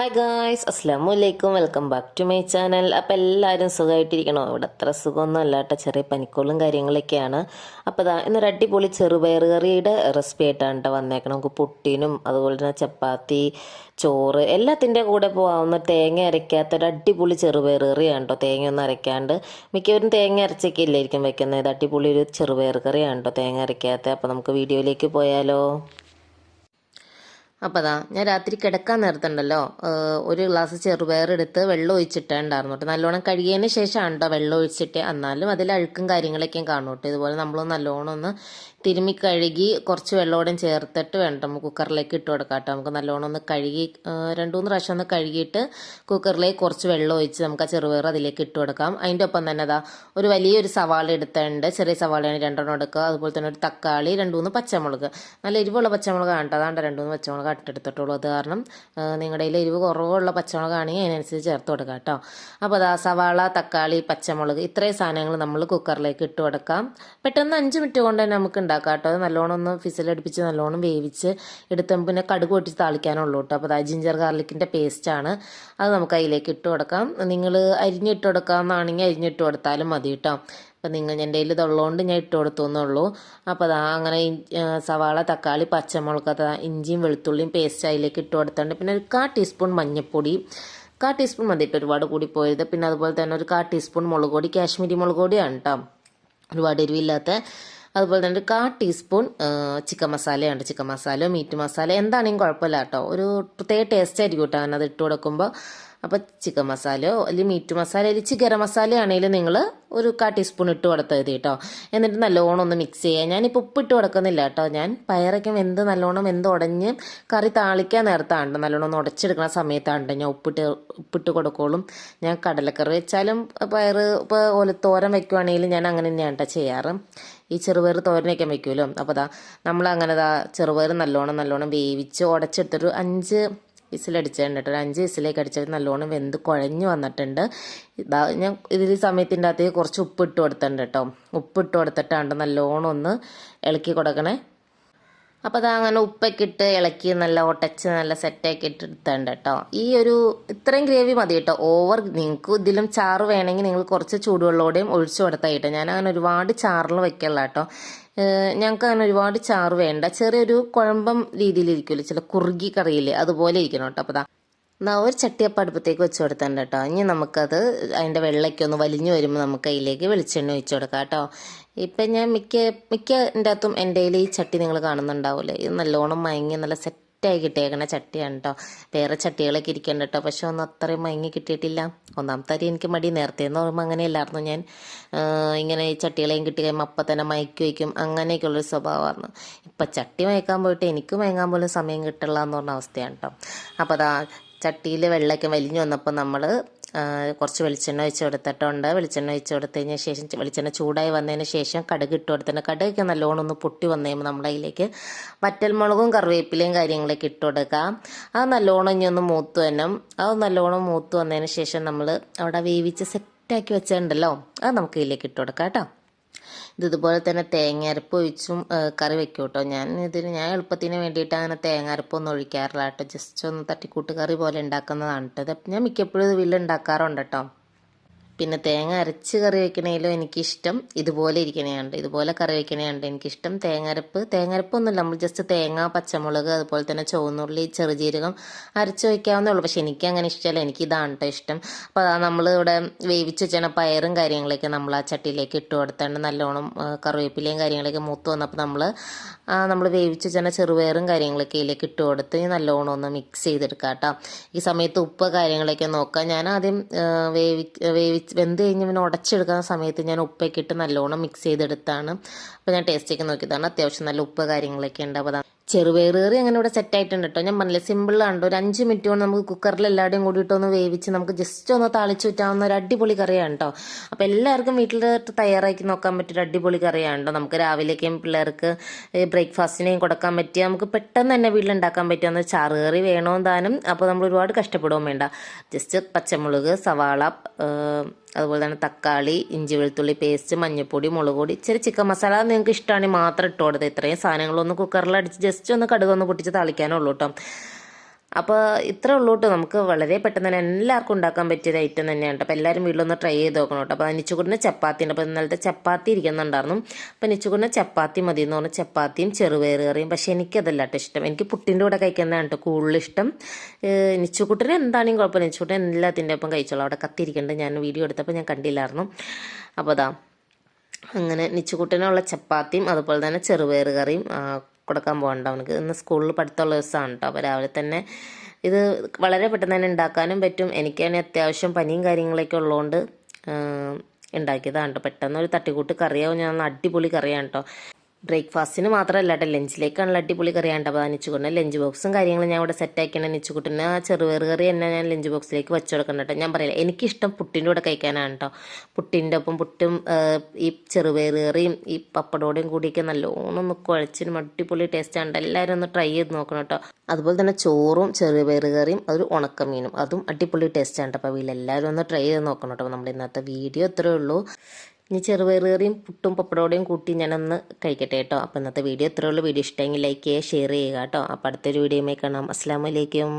Hi guys അസ്സാം വലൈക്കും welcome back to my channel അപ്പോൾ എല്ലാവരും സുഖമായിട്ടിരിക്കണോ? ഇവിടെ അത്ര സുഖമൊന്നും അല്ലാട്ട. ചെറിയ പനിക്കോളും കാര്യങ്ങളൊക്കെയാണ്. അപ്പോൾ ഇതാ ഇന്നൊരു അടിപൊളി ചെറുപയർ കറിയുടെ റെസിപ്പി ആയിട്ടാണ് കേട്ടോ വന്നേക്കണം നമുക്ക് പുട്ടിനും അതുപോലെ തന്നെ ചപ്പാത്തി ചോറ് എല്ലാത്തിന്റെ കൂടെ പോകാവുന്ന തേങ്ങ അരയ്ക്കാത്ത ഒരു അടിപൊളി ചെറുപയർ കറിയാണ് കേട്ടോ തേങ്ങ ഒന്നും അരയ്ക്കാണ്ട് മിക്കവരും തേങ്ങ അരച്ചൊക്കെ ഇല്ലായിരിക്കും വെക്കുന്നത്? അടിപൊളി ഒരു ചെറുപയർ കറിയാണ് കേട്ടോ തേങ്ങ അരയ്ക്കാത്ത. അപ്പോൾ നമുക്ക് വീഡിയോയിലേക്ക് പോയാലോ. അപ്പോൾ അതാ ഞാൻ രാത്രി കിടക്കാൻ നേരത്തുണ്ടല്ലോ. ഒരു ഗ്ലാസ് ചെറുപയറെടുത്ത് വെള്ളം ഒഴിച്ചിട്ടുണ്ടായിരുന്നു കേട്ടോ നല്ലോണം കഴുകിയതിന് ശേഷമാണ് കേട്ടോ വെള്ളം ഒഴിച്ചിട്ട്. എന്നാലും അതിൽ അഴുക്കും കാര്യങ്ങളൊക്കെയും കാണും കേട്ടോ ഇതുപോലെ നമ്മൾ നല്ലോണം ഒന്ന് തിരുമ്മി കഴുകി കുറച്ച് വെള്ളത്തോടെ ചേർത്തിട്ട് വേണ്ട നമുക്ക് കുക്കറിലേക്ക് ഇട്ട് കൊടുക്കാം കേട്ടോ നമുക്ക് നല്ലോണം ഒന്ന് കഴുകി രണ്ടു മൂന്ന് പ്രാവശ്യം ഒന്ന് കഴുകിയിട്ട് കുക്കറിലേക്ക് കുറച്ച് വെള്ളം ഒഴിച്ച് നമുക്ക് ആ ചെറുപയർ അതിലേക്ക് ഇട്ട് കൊടുക്കാം. അതിന്റെ ഒപ്പം തന്നെ അതാ ഒരു വലിയൊരു സവാള എടുത്തിട്ടുണ്ട്. ചെറിയ സവാളയാണ് രണ്ടെണ്ണം എടുക്കുക. അതുപോലെ തന്നെ ഒരു തക്കാളി രണ്ട് മൂന്ന് പച്ചമുളക്. നല്ല എരിവുള്ള പച്ചമുളക് ആണ് അതാണ്ട് രണ്ട് മൂന്ന് പച്ചമുളക് അട്ടെടുത്തിട്ടുള്ളൂ. അത് കാരണം നിങ്ങളുടെ കയ്യിൽ എരിവ് കുറവുള്ള പച്ചമുളകാണെങ്കിൽ അതിനനുസരിച്ച് ചേർത്ത് കൊടുക്കുക കേട്ടോ അപ്പോൾ അതാ സവാള തക്കാളി പച്ചമുളക് ഇത്രയും സാധനങ്ങൾ നമ്മൾ കുക്കറിലേക്ക് ഇട്ട് കൊടുക്കാം. പെട്ടെന്ന് അഞ്ച് മിനിറ്റ് കൊണ്ട് തന്നെ നമുക്ക് ഉണ്ടാക്കാം കേട്ടോ. നല്ലോണം ഒന്ന് ഫിസിലടുപ്പിച്ച് നല്ലോണം വേവിച്ച് എടുത്ത് പിന്നെ കടുക് പൊട്ടിച്ച് താളിക്കാനുള്ളൂ കേട്ടോ. അപ്പോൾ അത് ജിഞ്ചർ ഗാർലിക്കിന്റെ പേസ്റ്റാണ് അത് നമുക്ക് അതിലേക്ക് ഇട്ട് കൊടുക്കാം. നിങ്ങൾ അരിഞ്ഞിട്ട് കൊടുക്കാമെന്നാണെങ്കിൽ അരിഞ്ഞിട്ട് കൊടുത്താലും മതി കേട്ടോ. അപ്പം നിങ്ങൾ എന്റെ കയ്യിൽ ഇതുള്ളതുകൊണ്ട് ഞാൻ ഇട്ട് കൊടുത്തു എന്നുള്ളൂ അപ്പോൾ അതാ അങ്ങനെ സവാള തക്കാളി പച്ചമുളക് അതാ ഇഞ്ചിയും വെളുത്തുള്ളിയും പേസ്റ്റ് അതിലേക്ക് ഇട്ട് കൊടുത്തിട്ടുണ്ട്. പിന്നെ ഒരു കാ ടീസ്പൂൺ മഞ്ഞൾപ്പൊടി. കാ ടീസ്പൂൺ മതി. കേട്ടോ ഒരുപാട് കൂടി പോയത്. പിന്നെ അതുപോലെ തന്നെ ഒരു കാ ടീസ്പൂൺ മുളക് പൊടി. കാശ്മീരി മുളക് പൊടിയാണ് കേട്ടോ. ഒരുപാട് എരിവില്ലാത്ത അതുപോലെ തന്നെ ഒരു കാ ടീസ്പൂൺ ചിക്കൻ മസാലയുണ്ട്. ചിക്കൻ മസാല മീറ്റ് മസാല എന്താണെങ്കിലും കുഴപ്പമില്ല കേട്ടോ. ഒരു പ്രത്യേക ടേസ്റ്റ് ആയിരിക്കും കേട്ടോ. അങ്ങനെ അത് ഇട്ട് കൊടുക്കുമ്പോൾ അപ്പോൾ ചിക്കൻ മസാലയോ അല്ലെങ്കിൽ മീറ്റ് മസാല അല്ലെങ്കിൽ ചിക്കൻ മസാല ആണെങ്കിലും നിങ്ങൾ ഒരു കാ ടീസ്പൂൺ ഇട്ട് കൊടുത്താൽ മതി കേട്ടോ. എന്നിട്ട് നല്ലോണം ഒന്ന് മിക്സ് ചെയ്യുക ഞാനിപ്പോൾ ഉപ്പിട്ട് കൊടുക്കുന്നില്ല കേട്ടോ. ഞാൻ പയറൊക്കെ വെന്ത് നല്ലോണം വെന്ത് ഉടഞ്ഞ് കറി താളിക്കാൻ നേരത്താണ് നല്ലോണം ഒന്ന് ഉടച്ചെടുക്കുന്ന സമയത്താണ് ഞാൻ ഉപ്പിട്ട് ഉപ്പിട്ട് കൊടുക്കോളും ഞാൻ കടലക്കറി വെച്ചാലും പയർ ഇപ്പോൾ തോരൻ വെക്കുവാണെങ്കിലും ഞാൻ അങ്ങനെ തന്നെയാണ് കേട്ടോ ചെയ്യാറ്. ഈ ചെറുപയർ തോരനൊക്കെ വെക്കുമല്ലോ അപ്പോൾ അതാ നമ്മൾ അങ്ങനെ ദാ ചെറുപയർ നല്ലോണം നല്ലോണം വേവിച്ച് ഉടച്ചെടുത്തൊരു അഞ്ച് വിസിലടിച്ചിട്ടുണ്ട് കേട്ടോ. ഒരു അഞ്ച് വിസിലേക്ക് അടിച്ചത് നല്ലോണം വെന്ത് കുഴഞ്ഞു വന്നിട്ടുണ്ട്. ഇതാ ഞാൻ ഇതിൽ സമയത്തിന്റെ അകത്തേക്ക് കുറച്ച് ഉപ്പ് ഇട്ട് കൊടുത്തിട്ടുണ്ട് കേട്ടോ. ഉപ്പ് ഇട്ട് കൊടുത്തിട്ടാണ്ട് നല്ലോണം ഒന്ന് ഇളക്കി കൊടുക്കണേ. അപ്പോൾ അത് അങ്ങനെ ഉപ്പൊക്കെ ഇട്ട് ഇളക്കി നല്ല ഒട്ടച്ച് നല്ല സെറ്റാക്കി ഇട്ട് എടുത്തുണ്ട് കേട്ടോ. ഈ ഒരു ഇത്രയും ഗ്രേവി മതി കേട്ടോ. ഓവർ നിങ്ങൾക്ക് ഇതിലും ചാറ് വേണമെങ്കിൽ നിങ്ങൾ കുറച്ച് ചൂടുവെള്ളോടെയും ഒഴിച്ചു കൊടുത്താൽ കേട്ടോ. ഞാൻ അങ്ങനെ ഒരുപാട് ചാറിൽ വെക്കല്ല കേട്ടോ. ഞങ്ങൾക്ക് അങ്ങനെ ഒരുപാട് ചാറ് വേണ്ട. ചെറിയൊരു കുഴമ്പം രീതിയിലിരിക്കുമല്ലോ. ചില കുറുകി കറിയില്ലേ അതുപോലെ ഇരിക്കണം കേട്ടോ. അപ്പോൾ എന്നാ ഒരു ചട്ടിയപ്പം അടുപ്പത്തേക്ക് വെച്ച് കൊടുത്തിട്ടുണ്ട് കേട്ടോ. ഇനി നമുക്കത് അതിന്റെ വെള്ളയ്ക്ക് ഒന്ന് വലിഞ്ഞു വരുമ്പോൾ നമുക്ക് അതിലേക്ക് വെളിച്ചെണ്ണ ഒഴിച്ചു കൊടുക്കാം കേട്ടോ. ഇപ്പം ഞാൻ മിക്ക മിക്ക എന്റെ അകത്തും എന്റെ ഈ ചട്ടി നിങ്ങൾ കാണുന്നുണ്ടാവില്ലേ ഇത് നല്ലോണം മയങ്ങി നല്ല സെറ്റായി കിട്ടിയേക്കണ ചട്ടിയാണ് കേട്ടോ വേറെ ചട്ടികളൊക്കെ ഇരിക്കണം കേട്ടോ പക്ഷെ ഒന്നും അത്രയും മയങ്ങി കിട്ടിയിട്ടില്ല. ഒന്നാമത്തെ അരി എനിക്ക് മടി. നേരത്തെ എന്ന് പറയുമ്പോൾ അങ്ങനെയല്ലായിരുന്നു ഞാൻ. ഇങ്ങനെ ഈ ചട്ടികളെയും കിട്ടി കഴിയുമ്പോൾ അപ്പം തന്നെ മയക്കി വയ്ക്കും. അങ്ങനെയൊക്കെയുള്ളൊരു സ്വഭാവമായിരുന്നു. ഇപ്പം ചട്ടി മയക്കാൻ പോയിട്ട് എനിക്ക് മയങ്ങാൻ പോലും സമയം കിട്ടില്ല എന്ന് പറഞ്ഞ അവസ്ഥയാണ് കേട്ടോ അപ്പോൾ അതാ ചട്ടിയിൽ വെള്ളമൊക്കെ വലിഞ്ഞു വന്നപ്പോൾ നമ്മൾ കുറച്ച് വെളിച്ചെണ്ണ ഒഴിച്ച് കൊടുത്തിട്ടുണ്ട്. വെളിച്ചെണ്ണ ഒഴിച്ച് കൊടുത്തതിന് ശേഷം വെളിച്ചെണ്ണ ചൂടായി വന്നതിന് ശേഷം കടുക് ഇട്ട് കൊടുത്തിട്ടുണ്ട്. കടുകൊക്കെ നല്ലോണം ഒന്ന് പൊട്ടി വന്നു കഴിയുമ്പോൾ നമ്മൾ അതിലേക്ക് വറ്റൽമുളകും കറിവേപ്പിലയും കാര്യങ്ങളൊക്കെ ഇട്ട് കൊടുക്കാം. അത് നല്ലോണം ഇനി ഒന്ന് മൂത്ത് തന്നെ അത് നല്ലോണം മൂത്ത് വന്നതിന് ശേഷം നമ്മൾ അവിടെ വേവിച്ച് സെറ്റാക്കി വെച്ചിട്ടുണ്ടല്ലോ. അത് നമുക്ക് ഇതിലേക്ക് ഇട്ട് കൊടുക്കാം കേട്ടോ. ഇത് ഇതുപോലെ തന്നെ തേങ്ങയരപ്പ് ഒഴിച്ചും കറി വെക്കും കേട്ടോ ഞാൻ ഇതിന് ഞാൻ എളുപ്പത്തിന് വേണ്ടിയിട്ട് അങ്ങനെ തേങ്ങ അരപ്പൊന്നും ഒഴിക്കാറില്ല കേട്ടോ. ജസ്റ്റ് ഒന്ന് തട്ടിക്കൂട്ട് കറി പോലെ ഉണ്ടാക്കുന്നതാണ് കേട്ടോ. ഇത് ഞാൻ മിക്കപ്പോഴും ഇത് വീട്ടിൽ ഉണ്ടാക്കാറുണ്ട് കേട്ടോ. പിന്നെ തേങ്ങ അരച്ച് കറി വെക്കണേലും എനിക്കിഷ്ടം. ഇതുപോലെ ഇരിക്കണേയുണ്ട്. ഇതുപോലെ കറി വെക്കണേണ്ട് എനിക്കിഷ്ടം. തേങ്ങരപ്പ് തേങ്ങരപ്പൊന്നുമില്ല. നമ്മൾ ജസ്റ്റ് തേങ്ങ പച്ചമുളക് അതുപോലെ തന്നെ ചുവന്നുള്ളി ചെറുജീരകം അരച്ച് വയ്ക്കാവുന്നേ ഉള്ളൂ. പക്ഷെ എനിക്ക് അങ്ങനെ ഇഷ്ടമല്ല. എനിക്ക് ഇതാണ് കേട്ടോ ഇഷ്ടം. അപ്പോൾ നമ്മൾ ഇവിടെ വേവിച്ച് വെച്ചാൽ പയറും കാര്യങ്ങളൊക്കെ നമ്മൾ ആ ചട്ടിയിലേക്ക് ഇട്ട് കൊടുത്തേണ്ട നല്ലോണം കറിവേപ്പിലയും കാര്യങ്ങളൊക്കെ മൂത്ത് വന്നപ്പോൾ നമ്മൾ നമ്മൾ വേവിച്ച് വെച്ചാൽ ചെറുപയറും കാര്യങ്ങളൊക്കെ ഇതിലേക്ക് ഇട്ട് കൊടുത്ത് നല്ലോണം ഒന്ന് മിക്സ് ചെയ്തെടുക്കാം കേട്ടോ ഈ സമയത്ത് ഉപ്പ് കാര്യങ്ങളൊക്കെ നോക്കാം. ഞാൻ ആദ്യം വേവി വേവിച്ച് വെന്ത് കഴിഞ്ഞ് പിന്നെ ഉടച്ചെടുക്കുന്ന സമയത്ത് ഞാൻ ഉപ്പൊക്കെ ഇട്ട് നല്ലോണം മിക്സ് ചെയ്തെടുത്താണ്. അപ്പോൾ ഞാൻ ടേസ്റ്റൊക്കെ നോക്കിയതാണ്. അത്യാവശ്യം നല്ല ഉപ്പ് കാര്യങ്ങളൊക്കെ ഉണ്ട്. അപ്പോൾ ചെറുപയർ അങ്ങനെ ഇവിടെ സെറ്റ് ആയിട്ടുണ്ട് കേട്ടോ ഞാൻ പറഞ്ഞില്ല സിമ്പിളാണ് ഒരു അഞ്ച് മിനിറ്റ് കൊണ്ട് നമുക്ക് കുക്കറിൽ എല്ലാവരുടെയും കൂടിയിട്ട് ഒന്ന് വേവിച്ച് നമുക്ക് ജസ്റ്റ് ഒന്ന് താളിച്ച് വിറ്റാവുന്ന ഒരു അടിപൊളി കറിയാണ് കേട്ടോ അപ്പോൾ എല്ലാവർക്കും വീട്ടിൽ തയ്യാറാക്കി നോക്കാൻ പറ്റിയ ഒരു അടിപൊളി കറിയാണ് കേട്ടോ നമുക്ക് രാവിലേക്കും പിള്ളേർക്ക് ബ്രേക്ക്ഫാസ്റ്റിനെയും കൊടുക്കാൻ പറ്റിയ നമുക്ക് പെട്ടെന്ന് തന്നെ വീട്ടിലുണ്ടാക്കാൻ പറ്റുന്ന ചാറ് കറി വേണോ താനും. അപ്പോൾ നമ്മൾ ഒരുപാട് കഷ്ടപ്പെടുകയും വേണ്ട. ജസ്റ്റ് പച്ചമുളക് സവാള അതുപോലെ തന്നെ തക്കാളി ഇഞ്ചി വെളുത്തുള്ളി പേസ്റ്റ് മഞ്ഞൾപ്പൊടി മുളക് പൊടി ഇച്ചിരി ചിക്കൻ മസാല നിങ്ങൾക്ക് ഇഷ്ടമാണെങ്കിൽ മാത്രം ഇട്ട് ഇത്രയും സാധനങ്ങളൊന്ന് കുക്കറിൽ അടിച്ച് ജസ്റ്റ് ഒന്ന് കടുകൊന്ന് പൊട്ടിച്ച് തളിക്കാനുള്ളൂ കേട്ടോ അപ്പോൾ ഇത്ര ഉള്ളൂ കേട്ടോ. നമുക്ക് വളരെ പെട്ടെന്ന് തന്നെ എല്ലാവർക്കും ഉണ്ടാക്കാൻ പറ്റിയ ഐറ്റം തന്നെയാണ് അപ്പോൾ എല്ലാവരും വീട്ടിലൊന്ന് ട്രൈ ചെയ്ത് നോക്കണം കേട്ടോ. അപ്പോൾ നിച്ചുകൂടിന് ചപ്പാത്തി ഉണ്ട്. അപ്പോൾ ഇന്നലത്തെ ചപ്പാത്തി ഇരിക്കുന്നുണ്ടായിരുന്നു. അപ്പോൾ നിച്ചുകൂടിന് ചപ്പാത്തി മതി എന്ന് പറഞ്ഞാൽ ചപ്പാത്തിയും ചെറുപയർ കറിയും. പക്ഷേ എനിക്കതല്ല കേട്ടോ ഇഷ്ടം. എനിക്ക് പുട്ടിന്റെ കൂടെ കഴിക്കുന്നതാണ് കേട്ടോ കൂടുതൽ ഇഷ്ടം. എന്താണെങ്കിലും കുഴപ്പമില്ല. നിച്ചുകൂട്ടിന് എല്ലാത്തിന്റെ ഒപ്പം കഴിച്ചോളൂ. അവിടെ കത്തിരിക്കുന്നുണ്ട് ഞാൻ വീഡിയോ എടുത്തപ്പോൾ ഞാൻ കണ്ടില്ലായിരുന്നു. അപ്പോൾ അതാ അങ്ങനെ നിച്ചുകുട്ടനുള്ള ചപ്പാത്തിയും അതുപോലെ തന്നെ ചെറുപയർ കറിയും കൊടുക്കാൻ പോകണ്ട. അവനക്ക് ഇന്ന് സ്കൂളിൽ പഠിത്തമുള്ള ദിവസമാണ് കേട്ടോ അപ്പോൾ രാവിലെ തന്നെ ഇത് വളരെ പെട്ടെന്ന് തന്നെ ഉണ്ടാക്കാനും പറ്റും. എനിക്കാണെങ്കിൽ അത്യാവശ്യം പനിയും കാര്യങ്ങളൊക്കെ ഉള്ളതുകൊണ്ട് ഉണ്ടാക്കിയതാണ് കേട്ടോ പെട്ടെന്ന് ഒരു തട്ടിക്കൂട്ട് കറിയാവും. ഞാൻ അടിപൊളി കറിയാണ് കേട്ടോ ബ്രേക്ക്ഫാസ്റ്റിന് മാത്രമല്ല കേട്ടോ. ലഞ്ചിലേക്കാണല്ലോ അടിപൊളി കറിയാണ് കേട്ടോ. അപ്പോൾ നിച്ചുകുട്ടന്റെ ലഞ്ച് ബോക്സും കാര്യങ്ങളും ഞാൻ ഇവിടെ സെറ്റ് ആക്കിയാണ് നിച്ചുകുട്ടന് ആ ചെറുപയർ കറി തന്നെ ഞാൻ ലഞ്ച് ബോക്സിലേക്ക് വെച്ച് കൊടുക്കണം കേട്ടോ. ഞാൻ പറയില്ല എനിക്കിഷ്ടം പുട്ടിന്റെ കൂടെ കഴിക്കാനാണ് കേട്ടോ. പുട്ടിന്റെ ഒപ്പം പുട്ടും ഈ ചെറുപയർ കറിയും ഈ പപ്പടോടെയും കൂടിയൊക്കെ നല്ലോണം ഒന്ന് കുഴച്ചിനും അടിപൊളി ടേസ്റ്റാണ് എല്ലാവരും ഒന്ന് ട്രൈ ചെയ്ത് നോക്കണം കേട്ടോ. അതുപോലെ തന്നെ ചോറും ചെറുപയർ കറിയും അതൊരു ഉണക്കമീനും. അതും അടിപൊളി ടേസ്റ്റാണ് കേട്ടോ. അപ്പോൾ വീട്ടിലെല്ലാവരും ഒന്ന് ട്രൈ ചെയ്ത് നോക്കണം കേട്ടോ. നമ്മുടെ ഇന്നത്തെ വീഡിയോ ഇത്രയേ ഉള്ളൂ. ഇനി ചെറുപയറുകറിയും പുട്ടും പപ്പടോടെയും കൂട്ടി ഞാനൊന്ന് കഴിക്കട്ടെ കേട്ടോ. അപ്പോൾ ഇന്നത്തെ വീഡിയോ ഇത്രയുള്ളൂ വീഡിയോ ഇഷ്ടമെങ്കിൽ ലൈക്ക് ചെയ്യുക ഷെയർ ചെയ്യുക കേട്ടോ. അപ്പോൾ അടുത്തൊരു വീഡിയോയുമായി കാണാം. അസ്സാം വലൈക്കും